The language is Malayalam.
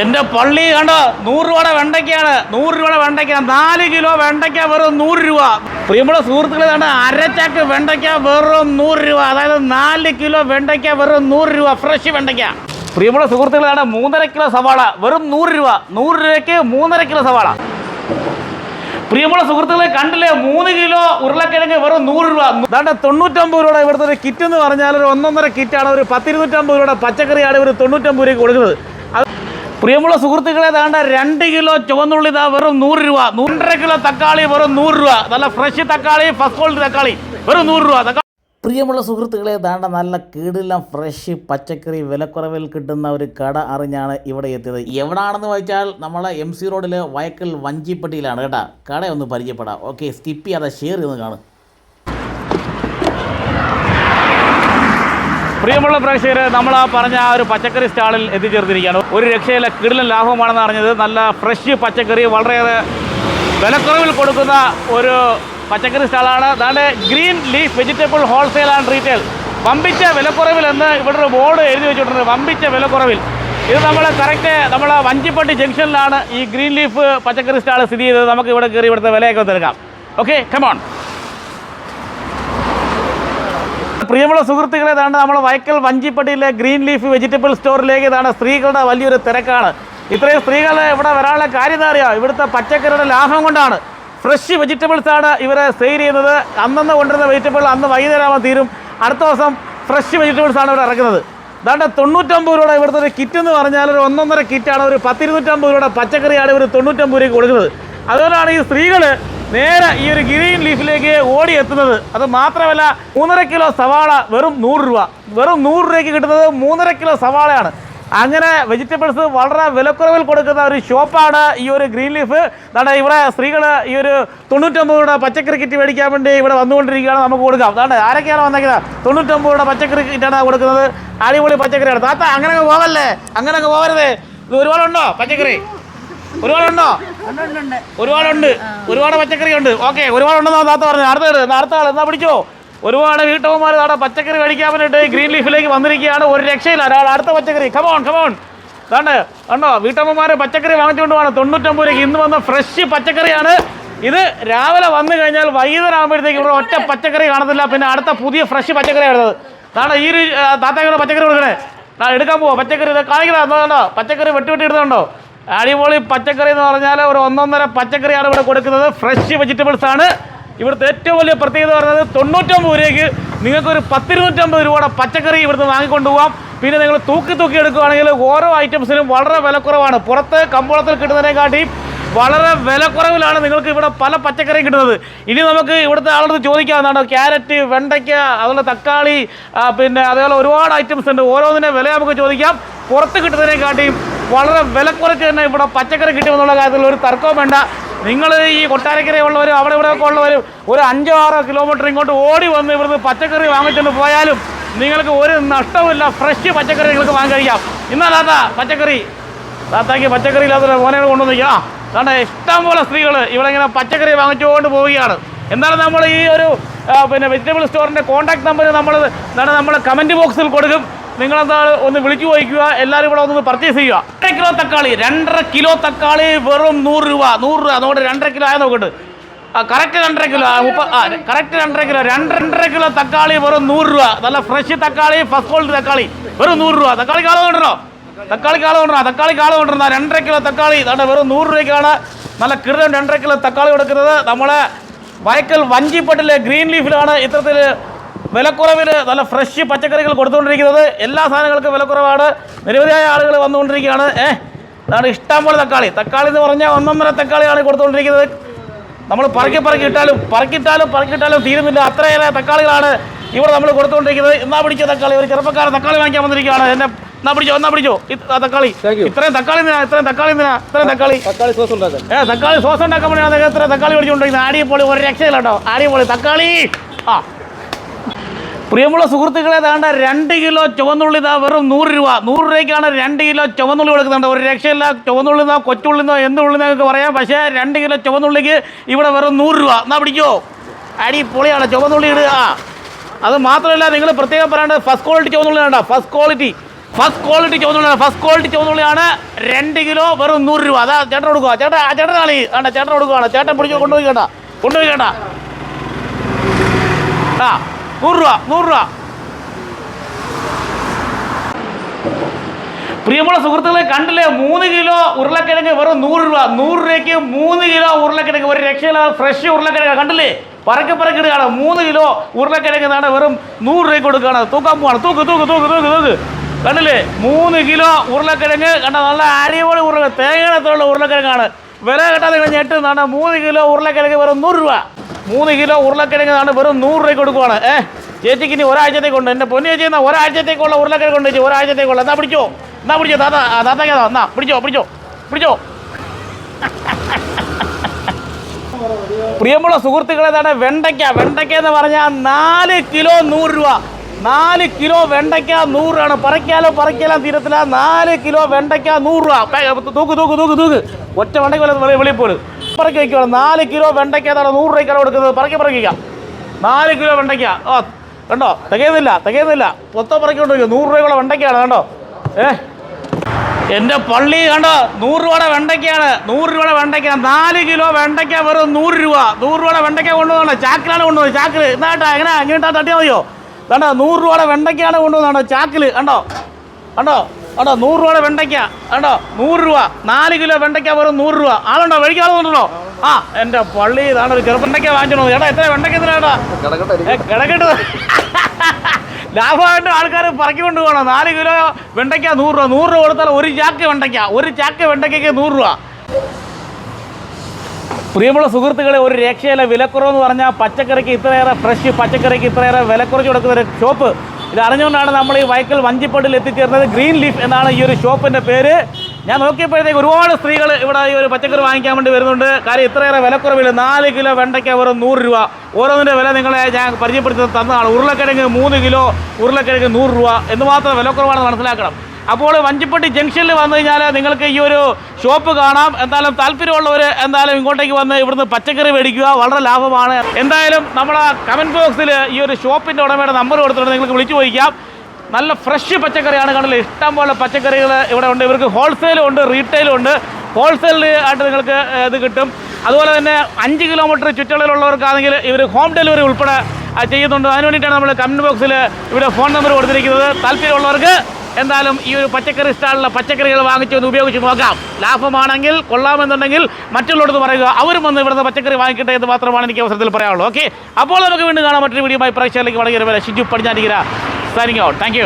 എന്റെ പള്ളി കണ്ടോ നൂറ് രൂപയുടെ വെണ്ടയ്ക്കാണ് നൂറ് രൂപയുടെ വെണ്ടയ്ക്ക. നാല് കിലോ വെണ്ടയ്ക്ക വെറും നൂറ് രൂപ. പ്രിയമുള്ള സുഹൃത്തുക്കളെ കണ്ട അരച്ചാക്ക് വെണ്ടയ്ക്ക വെറും നൂറ് രൂപ. അതായത് നാല് കിലോ വെണ്ടയ്ക്ക വെറും നൂറ് രൂപ ഫ്രഷ് വെണ്ടയ്ക്ക. പ്രിയമുള്ള സുഹൃത്തുക്കളെ കണ്ട മൂന്നര കിലോ സവാള വെറും നൂറ് രൂപ. നൂറ് രൂപയ്ക്ക് മൂന്നര കിലോ സവാള. പ്രിയമുള്ള സുഹൃത്തുക്കളെ കണ്ടില്ലേ? മൂന്ന് കിലോ ഉരുളക്കിഴങ്ങ് വെറും നൂറ് രൂപ. അതാണ്ട് തൊണ്ണൂറ്റമ്പത് രൂപയുടെ ഇവിടുത്തെ ഒരു കിറ്റ് എന്ന് പറഞ്ഞാൽ ഒരു ഒന്നൊന്നര കിറ്റാണ്. ഒരു പത്തിരുന്നൂറ്റമ്പത് രൂപയുടെ പച്ചക്കറിയാണ് ഇവർ തൊണ്ണൂറ്റമ്പത് രൂപയ്ക്ക് കൊടുക്കുന്നത്. അത് പ്രിയമുള്ള സുഹൃത്തുക്കളെ താണ്ട രണ്ട് കിലോ ചുവന്നുള്ളി ഇതാ വെറും നൂറ് രൂപ. നൂറര കിലോ തക്കാളി വെറും നൂറ് രൂപ. നല്ല ഫ്രഷ് തക്കാളി ഫസ്റ്റ് ക്വാളിറ്റി തക്കാളി വെറും നൂറ് രൂപ. പ്രിയമുള്ള സുഹൃത്തുക്കളെ ദാണ്ട നല്ല കീടെല്ലാം ഫ്രഷ് പച്ചക്കറി വിലക്കുറവിൽ കിട്ടുന്ന ഒരു കട അറിഞ്ഞാണ് ഇവിടെ എത്തിയത്. എവിടാണെന്ന് വെച്ചാൽ നമ്മളെ എം സി റോഡിലെ വയക്കൽ വഞ്ചിപ്പട്ടിയിലാണ്. കേട്ടാ കട ഒന്ന് പരിചയപ്പെടാം. ഓക്കെ സ്കിപ്പ് ചെയ്യാതെ ഷെയർ ചെയ്ത് കാണും. പ്രിയമുള്ള പ്രേക്ഷകർ നമ്മൾ ആ പറഞ്ഞ ആ ഒരു പച്ചക്കറി സ്റ്റാളിൽ എത്തിച്ചേർത്തിരിക്കുകയാണ് ഒരു രക്ഷയില്ല കിടിലൻ ലാഭമാണെന്ന് അറിഞ്ഞത്. നല്ല ഫ്രഷ് പച്ചക്കറി വളരെയേറെ വിലക്കുറവിൽ കൊടുക്കുന്ന ഒരു പച്ചക്കറി സ്റ്റാളാണ്. അതാണ്ട് green leaf vegetable wholesale and retail. വമ്പിച്ച വിലക്കുറവിൽ എന്ന് ഇവിടെ ഒരു ബോർഡ് എഴുതി വെച്ചിട്ടുണ്ട്. വമ്പിച്ച വിലക്കുറവിൽ. ഇത് നമ്മൾ കറക്റ്റ് നമ്മൾ വഞ്ചിപ്പട്ടി ജംഗ്ഷനിലാണ് ഈ ഗ്രീൻ ലീഫ് പച്ചക്കറി സ്റ്റാൾ സ്ഥിതി ചെയ്തത് നമുക്ക് ഇവിടെ കയറി ഇവിടുത്തെ വിലയൊക്കെ തിരക്കാം ഓക്കെ കമോൺ പ്രിയമുള്ള സുഹൃത്തുക്കളെ ഇതാണ് നമ്മൾ വൈക്കൽ വഞ്ചിപ്പട്ടിയിലെ ഗ്രീൻ ലീഫ് വെജിറ്റബിൾ സ്റ്റോറിലേക്ക് ഇതാണ് സ്ത്രീകളുടെ വലിയൊരു തിരക്കാണ്. ഇത്രയും സ്ത്രീകൾ ഇവിടെ വരാനുള്ള കാര്യം അറിയാം? ഇവിടുത്തെ പച്ചക്കറിയുടെ ലാഭം കൊണ്ടാണ്. ഫ്രഷ് വെജിറ്റബിൾസ് ആണ് ഇവരെ സെയിൽ ചെയ്യുന്നത്. അന്നന്ന് കൊണ്ടുവരുന്ന വെജിറ്റബിൾ അന്ന് വൈകുന്നേരമാകുമ്പോൾ തീരും. അടുത്ത ദിവസം ഫ്രഷ് വെജിറ്റബിൾസ് ആണ് ഇവിടെ ഇറക്കുന്നത്. ഇതാണ്ട് തൊണ്ണൂറ്റമ്പത് രൂപയുടെ ഇവിടുത്തെ ഒരു കിറ്റ് എന്ന് പറഞ്ഞാൽ ഒരു ഒന്നൊന്നര കിറ്റാണ് ഒരു പത്തിരുന്നൂറ്റമ്പത് രൂപയുടെ പച്ചക്കറിയാണ് ഇവർ തൊണ്ണൂറ്റമ്പത് രൂപയ്ക്ക് കൊടുക്കുന്നത്. അതുകൊണ്ടാണ് ഈ സ്ത്രീകൾ നേരെ ഈ ഒരു ഗ്രീൻ ലീഫിലേക്ക് ഓടി എത്തുന്നത്. അത് മാത്രമല്ല മൂന്നര കിലോ സവാള വെറും നൂറ് രൂപ. വെറും നൂറ് രൂപയ്ക്ക് കിട്ടുന്നത് മൂന്നര കിലോ സവാളയാണ്. അങ്ങനെ വെജിറ്റബിൾസ് വളരെ വിലക്കുറവിൽ കൊടുക്കുന്ന ഒരു ഷോപ്പാണ് ഈ ഒരു ഗ്രീൻ ലീഫ് അതാണ് ഇവിടെ സ്ത്രീകൾ ഈ ഒരു തൊണ്ണൂറ്റൊമ്പത് രൂപയുടെ പച്ചക്കറി കിറ്റ് മേടിക്കാൻ വേണ്ടി ഇവിടെ വന്നുകൊണ്ടിരിക്കുകയാണ്. നമുക്ക് കൊടുക്കാം. അതാണ് ആരൊക്കെയാണ് വന്നേക്കുന്നത് തൊണ്ണൂറ്റൊമ്പത് രൂപയുടെ പച്ചക്കറി കിറ്റാണ് കൊടുക്കുന്നത്. അടിപൊളി പച്ചക്കറിയാണ്. താത്ത അങ്ങനെ അങ്ങ് പോവല്ലേ? അങ്ങനെ അങ്ങ് പോകരുത് ഇത് ഒരുപാടുണ്ടോ പച്ചക്കറി? ഒരുപാടുണ്ടോ? ഒരുപാടുണ്ട്. ഒരുപാട് പച്ചക്കറി ഉണ്ട് ഓക്കെ ഒരുപാടുണ്ടെന്നാ താത്ത പറഞ്ഞു അടുത്ത. അടുത്ത ആൾ എന്നാ പിടിച്ചോ? ഒരുപാട് വീട്ടമ്മമാർ അവിടെ പച്ചക്കറി കഴിക്കാൻ വേണ്ടിയിട്ട് ഗ്രീൻ ലീഫിലേക്ക് വന്നിരിക്കുകയാണ്. ഒരു രക്ഷയില്ല. ഒരാൾ അടുത്ത പച്ചക്കറി. കമോൺ കമോൺ അതാണ്ട് കണ്ടോ? വീട്ടമ്മമാർ പച്ചക്കറി വാങ്ങിച്ചുകൊണ്ട് പോകണം തൊണ്ണൂറ്റമ്പത് രൂപയ്ക്ക് ഇന്ന് വന്ന ഫ്രഷ് പച്ചക്കറിയാണ്. ഇത് രാവിലെ വന്നു കഴിഞ്ഞാൽ വൈകുന്നേരം ആകുമ്പോഴത്തേക്ക് ഇവിടെ ഒറ്റ പച്ചക്കറി കാണത്തില്ല. പിന്നെ അടുത്ത പുതിയ ഫ്രഷ് പച്ചക്കറിയാണ് ഇത് അതാണ് ഈ ഒരു ആ, പച്ചക്കറി കൊടുക്കണേ? എടുക്കാൻ പോവാ. പച്ചക്കറി കണ്ടോ? പച്ചക്കറി വെട്ടി വെട്ടി ഇടുന്നുണ്ടോ അടിപൊളി പച്ചക്കറി എന്ന് പറഞ്ഞാൽ ഒരു ഒന്നൊന്നര പച്ചക്കറിയാണ് ഇവിടെ കൊടുക്കുന്നത്. ഫ്രഷ് വെജിറ്റബിൾസ് ആണ്. ഇവിടുത്തെ ഏറ്റവും വലിയ പ്രത്യേകത പറഞ്ഞത് തൊണ്ണൂറ്റൊമ്പത് രൂപയ്ക്ക് നിങ്ങൾക്ക് ഒരു പത്തിരുന്നൂറ്റമ്പത് രൂപയുടെ പച്ചക്കറി ഇവിടുന്ന് വാങ്ങിക്കൊണ്ട് പോകാം പിന്നെ നിങ്ങൾ തൂക്കി തൂക്കി എടുക്കുകയാണെങ്കിൽ ഓരോ ഐറ്റംസിനും വളരെ വിലക്കുറവാണ്. പുറത്ത് കമ്പോളത്തിൽ കിട്ടുന്നതിനെക്കാട്ടിയും വളരെ വിലക്കുറവിലാണ് നിങ്ങൾക്ക് ഇവിടെ പല പച്ചക്കറിയും കിട്ടുന്നത്. ഇനി നമുക്ക് ഇവിടുത്തെ ആളോട് ചോദിക്കാവുന്നതാണ് ക്യാരറ്റ് വെണ്ടയ്ക്ക അതുപോലെ തക്കാളി പിന്നെ അതേപോലെ ഒരുപാട് ഐറ്റംസ് ഉണ്ട്. ഓരോന്നിന്റെ വില നമുക്ക് ചോദിക്കാം. പുറത്ത് കിട്ടുന്നതിനെക്കാട്ടിയും വളരെ വിലക്കുറച്ച് തന്നെ ഇവിടെ പച്ചക്കറി കിട്ടുമെന്നുള്ള കാര്യത്തിൽ ഒരു തർക്കവും വേണ്ട. നിങ്ങൾ ഈ കൊട്ടാരക്കരയുള്ളവരും അവിടെ ഇവിടെയൊക്കെ ഉള്ളവരും ഒരു അഞ്ചോ ആറോ കിലോമീറ്റർ ഇങ്ങോട്ട് ഓടി വന്ന് ഇവിടുന്ന് പച്ചക്കറി വാങ്ങിച്ചുകൊണ്ട് പോയാലും നിങ്ങൾക്ക് ഒരു നഷ്ടവുമില്ല. ഫ്രഷ് പച്ചക്കറി നിങ്ങൾക്ക് വാങ്ങി കഴിക്കാം. ഇന്നാ താത്ത പച്ചക്കറി. താത്താക്ക് പച്ചക്കറി ഇല്ലാത്ത മോനെ കൊണ്ടുവന്നിരിക്കുക ആ ഇഷ്ടംപോലെ ഇഷ്ടം പോലെ സ്ത്രീകൾ ഇവിടെ ഇങ്ങനെ പച്ചക്കറി വാങ്ങിച്ചുകൊണ്ട് പോവുകയാണ്. എന്താണ് നമ്മൾ ഈ ഒരു പിന്നെ വെജിറ്റബിൾ സ്റ്റോറിന്റെ കോൺടാക്ട് നമ്പർ നമ്മൾ എന്താണ് നമ്മൾ കമന്റ് ബോക്സിൽ കൊടുക്കും. നിങ്ങളെന്താണ് ഒന്ന് വിളിച്ചു പോയിക്കുക എല്ലാവരും ഇവിടെ ഒന്ന് പർച്ചേസ് ചെയ്യുക. രണ്ടര കിലോ തക്കാളി രണ്ടര കിലോ തക്കാളി വെറും നൂറ് രൂപ നൂറ് രൂപ. അതുകൊണ്ട് രണ്ടര കിലോ ആയ നോക്കട്ട്. കറക്റ്റ് രണ്ടര കിലോ ആ, മുപ്പ ആ കറക്റ്റ് രണ്ടര കിലോ രണ്ട് രണ്ടര കിലോ തക്കാളി വെറും നൂറ് രൂപ. നല്ല ഫ്രഷ് തക്കാളി ഫസ്റ്റ് ക്വാളിറ്റി തക്കാളി വെറും നൂറ് രൂപ. തക്കാളി കാളം കൊണ്ടുവരണോ? തക്കാളി കാളം കൊണ്ടുവരണോ? തക്കാളി കാളം കൊണ്ടുവരണ. രണ്ടര കിലോ തക്കാളി അതാണ് വെറും നൂറ് രൂപയ്ക്കാണ് നല്ല കിടം രണ്ടര കിലോ തക്കാളി കൊടുക്കുന്നത്. നമ്മളെ വയക്കൽ വഞ്ചിപ്പട്ടിലെ ഗ്രീൻ ലീഫിലാണ് ഇത്തരത്തിൽ വിലക്കുറവിൽ നല്ല ഫ്രഷ് പച്ചക്കറികൾ കൊടുത്തുകൊണ്ടിരിക്കുന്നത്. എല്ലാ സാധനങ്ങൾക്കും വിലക്കുറവാണ്. നിരവധിയായ ആളുകൾ വന്നുകൊണ്ടിരിക്കുകയാണ്. ഏഹ് അതാണ് ഇഷ്ടം പോലെ തക്കാളി. തക്കാളി എന്ന് പറഞ്ഞാൽ ഒന്നൊന്നര തക്കാളിയാണ് കൊടുത്തുകൊണ്ടിരിക്കുന്നത്. നമ്മൾ പറക്കി പറക്കി ഇട്ടാലും പറക്കിട്ടാലും പറക്കിട്ടാലും തീരുന്നില്ല. അത്രയേറെ തക്കാളികളാണ് ഇവിടെ നമ്മൾ കൊടുത്തുകൊണ്ടിരിക്കുന്നത്. എന്നാ പിടിച്ച തക്കാളി? ഒരു ചെറുപ്പക്കാരൻ തക്കാളി വാങ്ങിക്കാൻ വന്നിരിക്കുകയാണ്. എന്നെ എന്നാ പിടിച്ചോ? എന്നാ പിടിച്ചോ? തക്കാളി. ഇത്രയും തക്കാളി എന്തിനാ ഇത്രയും തക്കാളി എന്തിനാ ഇത്രയും തക്കാളി. തക്കാളി സോസ് ഉണ്ടാക്കാൻ. ഏ തക്കാളി സോസ് ഉണ്ടാക്കാൻ വേണ്ടിയാണ് അദ്ദേഹം ഇത്ര തക്കാളി പിടിച്ചുകൊണ്ടിരിക്കുന്നത് ആടിയപ്പോളി ഒരു രക്ഷയില്ല കേട്ടോ. ആടിയപ്പോളി തക്കാളി. ആ പ്രിയമുള്ള സുഹൃത്തുക്കളെ താണ്ട രണ്ട് കിലോ ചുവന്നുള്ളി ഇതാ വെറും നൂറ് രൂപ. നൂറ് രൂപയ്ക്കാണ് രണ്ട് കിലോ ചുവന്നുള്ളി കൊടുക്കുന്നുണ്ട്. ഒരു രക്ഷയില്ല ചുവന്നുള്ളിന്നോ കൊച്ചുള്ളിന്നോ എന്തുള്ളി നിങ്ങൾക്ക് പറയാം. പക്ഷേ രണ്ട് കിലോ ചുവന്നുള്ളിക്ക് ഇവിടെ വെറും നൂറ് രൂപ. എന്നാ പിടിക്കോ? അടി പൊളിയാണ് ചുവന്നുള്ളി ഇടുക അത് മാത്രമല്ല നിങ്ങൾ പ്രത്യേകം പറയേണ്ടത് ഫസ്റ്റ് ക്വാളിറ്റി ചുവന്നുള്ളി വേണ്ട. ഫസ്റ്റ് ക്വാളിറ്റി ഫസ്റ്റ് ക്വാളിറ്റി ചുവന്നുള്ളിയാണ് ഫസ്റ്റ് ക്വാളിറ്റി ചുവന്നുള്ളിയാണ് രണ്ട് കിലോ വെറും നൂറ് രൂപ. അതാ ചേട്ടൻ കൊടുക്കുക ചേട്ടാ ചേട്ടനാണ് ഈ വേണ്ട ചേട്ടൻ കൊടുക്കുകയാണ് ചേട്ടൻ പിടിച്ചോ കൊണ്ടുപോയി കേട്ടാ. കൊണ്ടുപോയി കേട്ടാ. ആ. നൂറ് രൂപ നൂറ് രൂപ. പ്രിയമുള്ള സുഹൃത്തുക്കളെ കണ്ടില്ലേ? മൂന്ന് കിലോ ഉരുളക്കിഴങ്ങ് വെറും നൂറ് രൂപ. നൂറ് രൂപയ്ക്ക് മൂന്ന് കിലോ ഉരുളക്കിഴങ്ങ്. ഒരു രക്ഷയില്ല ഫ്രഷ് ഉരുളക്കിഴങ്ങ് കണ്ടില്ലേ? പറക്കി പറക്കിടുകയാണ് മൂന്ന് കിലോ ഉരുളക്കിഴങ്ങ് നാണ് വെറും നൂറ് രൂപയ്ക്ക് കൊടുക്കുകയാണ്. തൂക്കാൻ പോവാണ്. തൂക്ക് തൂക്ക് തൂക്ക് തൂക്ക് തൂക്ക്. കണ്ടില്ലേ? മൂന്ന് കിലോ ഉരുളക്കിഴങ്ങ്. കണ്ട നല്ല അരിപൊളി ഉരുളക്കിഴങ്ങ് തേങ്ങയുള്ള ഉരുളക്കിഴങ്ങാണ്. വില കേട്ടാൽ നിങ്ങൾ ഞെട്ടുന്നതാണ്. മൂന്ന് കിലോ ഉരുളക്കിഴങ്ങ് വെറും നൂറ് രൂപ. മൂന്ന് കിലോ ഉരുളക്കിഴങ്ങാണ് വെറും നൂറ് രൂപ കൊടുക്കുവാണ്. ഏഹ് ചേച്ചിക്ക് ഇനി ഒരാഴ്ചത്തേക്കുണ്ട് എന്റെ പൊന്നു ചേച്ചി എന്നാ ഒരാഴ്ചത്തേക്കുള്ള ഉരുളക്കിഴങ്ങ് ഉണ്ട് ചേച്ചി ഒരാഴ്ചത്തേക്കുള്ള. എന്നാ പിടിച്ചോ? എന്നാ പിടിച്ചോ? താത്ത അതാ എന്നാ പിടിച്ചോ പിടിച്ചോ പിടിച്ചോ. പ്രിയമുള്ള സുഹൃത്തുക്കളെ തന്നെ വെണ്ടയ്ക്ക. വെണ്ടയ്ക്ക എന്ന് പറഞ്ഞാൽ നാല് കിലോ നൂറ് രൂപ. നാല് കിലോ വെണ്ടയ്ക്ക നൂറാണ് പറിക്കാലോ പറിക്കാലോ തീരത്തില്ല. നാല് കിലോ വെണ്ടയ്ക്ക നൂറ് രൂപ. തൂക്ക് തൂക്ക് തൂക്ക് തൂക്ക്. ഒറ്റ വെണ്ടയ്ക്ക് വല്ല വെളി വെളിയിൽ പോലും പറക്കി വയ്ക്കുക നാല് കിലോ വെണ്ടയ്ക്ക അതാണ് നൂറ് രൂപയ്ക്കാണ് കൊടുക്കുന്നത്. പറക്കി പറക്കിക്ക നാല് കിലോ വെണ്ടയ്ക്ക. ഓ കണ്ടോ? തികയുന്നില്ല തികയുന്നില്ല. പറക്കി പറക്കിക്കൊണ്ടിരിക്കുക നൂറ് രൂപയുള്ള വെണ്ടയ്ക്കാണ് കണ്ടോ? ഏ? എന്റെ പള്ളി കണ്ടോ? നൂറ് രൂപയുടെ വെണ്ടയ്ക്കാണ് നൂറ് രൂപയുടെ വെണ്ടയ്ക്ക. നാല് കിലോ വെണ്ടയ്ക്ക വെറും നൂറ് രൂപ. നൂറ് രൂപയുടെ വെണ്ടയ്ക്ക കൊണ്ടുവന്നാണ്. ചാക്കിലാണ് കൊണ്ടുവന്നത്. ചാക്കിൽ എന്നാട്ടാ എങ്ങനെ? അങ്ങനെ തട്ടിയാൽ മതിയോ? കണ്ടോ? നൂറ് രൂപയുടെ വെണ്ടയ്ക്കാണ് കൊണ്ടുവന്നാണ് ചാക്കിൽ കണ്ടോ? കണ്ടോ? കണ്ടോ നൂറ് രൂപയുടെ വെണ്ടയ്ക്ക. കണ്ടോ നൂറ് രൂപ. നാല് കിലോ വെണ്ടയ്ക്ക വെറും നൂറ് രൂപ. ആളുണ്ടോ? വഴിക്ക് ആളുണ്ടോ ആ എന്റെ പള്ളി ഇതാണ് ഒരു ചെറു വാങ്ങിച്ചു ചേട്ടാ എത്ര വെണ്ടയ്ക്ക എത്രയാ ഏ, കിടക്കട്ടെ. ലാഭമായിട്ട് ആൾക്കാർ പറക്കി കൊണ്ട് പോകണം നാല് കിലോ വെണ്ടയ്ക്ക നൂറ് രൂപ. നൂറ് രൂപ കൊടുത്താൽ ഒരു ചാക്ക് വെണ്ടയ്ക്ക. ഒരു ചാക്ക് വെണ്ടയ്ക്കയ്ക്ക് നൂറ് രൂപ. പ്രിയമുള്ള സുഹൃത്തുക്കളെ ഒരു രക്ഷയിലെ വിലക്കുറവെന്ന് പറഞ്ഞാൽ പച്ചക്കറിക്ക് ഇത്രയേറെ ഫ്രഷ് പച്ചക്കറിക്ക് ഇത്രയേറെ വിലക്കുറച്ച് കൊടുക്കുന്ന ഒരു ഷോപ്പ് ഇത് അറിഞ്ഞുകൊണ്ടാണ് നമ്മൾ ഈ വൈക്കൽ വഞ്ചിപ്പട്ടിൽ എത്തിച്ചേർന്നത്. ഗ്രീൻ ലീഫ് എന്നാണ് ഈ ഒരു ഷോപ്പിന്റെ പേര്. ഞാൻ നോക്കിയപ്പോഴത്തേക്ക് ഒരുപാട് സ്ത്രീകൾ ഇവിടെ ഈ ഒരു പച്ചക്കറി വാങ്ങിക്കാൻ വേണ്ടി വരുന്നുണ്ട്. കാര്യം ഇത്രയേറെ വിലക്കുറവില്ല നാല് കിലോ വെണ്ടയ്ക്ക വെറും നൂറ് രൂപ. ഓരോന്നിന്റെ വില നിങ്ങളെ ഞാൻ പരിചയപ്പെടുത്തി തന്നതാണ്. ഉരുളക്കിഴങ്ങ് മൂന്ന് കിലോ ഉരുളക്കിഴങ്ങ് നൂറ് രൂപ എന്ന് മാത്രം വിലക്കുറവാണെന്ന് മനസ്സിലാക്കണം. അപ്പോൾ വഞ്ചിപ്പട്ടി ജംഗ്ഷനിൽ വന്നു കഴിഞ്ഞാൽ നിങ്ങൾക്ക് ഈ ഒരു ഷോപ്പ് കാണാം. എന്തായാലും താല്പര്യമുള്ളവർ എന്തായാലും ഇങ്ങോട്ടേക്ക് വന്ന് ഇവിടുന്ന് പച്ചക്കറി മേടിക്കുക. വളരെ ലാഭമാണ്. എന്തായാലും നമ്മുടെ കമന്റ് ബോക്സിൽ ഈ ഒരു ഷോപ്പിന്റെ ഉടമയുടെ നമ്പർ കൊടുത്തിട്ടുണ്ട്. നിങ്ങൾക്ക് വിളിച്ചു ചോദിക്കാം. നല്ല ഫ്രഷ് പച്ചക്കറിയാണ് കണ്ടത് ഇഷ്ടം പോലെ പച്ചക്കറികൾ ഇവിടെ ഉണ്ട്. ഇവർക്ക് ഹോൾസെയിലും ഉണ്ട് റീറ്റെയിലും ഉണ്ട്. ഹോൾസെയിൽ ആയിട്ട് നിങ്ങൾക്ക് ഇത് കിട്ടും. അതുപോലെ തന്നെ അഞ്ച് കിലോമീറ്റർ ചുറ്റളവിലുള്ളവർക്കാണെങ്കിൽ ഇവർ ഹോം ഡെലിവറി ഉൾപ്പെടെ ചെയ്യുന്നുണ്ട്. അതിന് വേണ്ടിയിട്ടാണ് നമ്മൾ കമന്റ് ബോക്സിൽ ഇവിടെ ഫോൺ നമ്പർ കൊടുത്തിരിക്കുന്നത്. താല്പര്യമുള്ളവർക്ക് എന്തായാലും ഈ ഒരു പച്ചക്കറി സ്റ്റാളിലെ പച്ചക്കറികൾ വാങ്ങിച്ച് ഒന്ന് ഉപയോഗിച്ച് നോക്കാം. ലാഭമാണെങ്കിൽ കൊള്ളാമെന്നുണ്ടെങ്കിൽ മറ്റുള്ളവരോട് പറയുക. അവരും വന്ന് ഇവിടുന്ന് പച്ചക്കറി വാങ്ങിക്കട്ടെ എന്ന് മാത്രമാണ് എനിക്ക് അവസരത്തിൽ പറയാനുള്ളൂ ഓക്കെ അപ്പോൾ നമുക്ക് വീണ്ടും കാണാം. മറ്റൊരു വീഡിയോ പ്രേക്ഷകരിലേക്ക് വളരെ Shiju Padinjattikkara signing out thank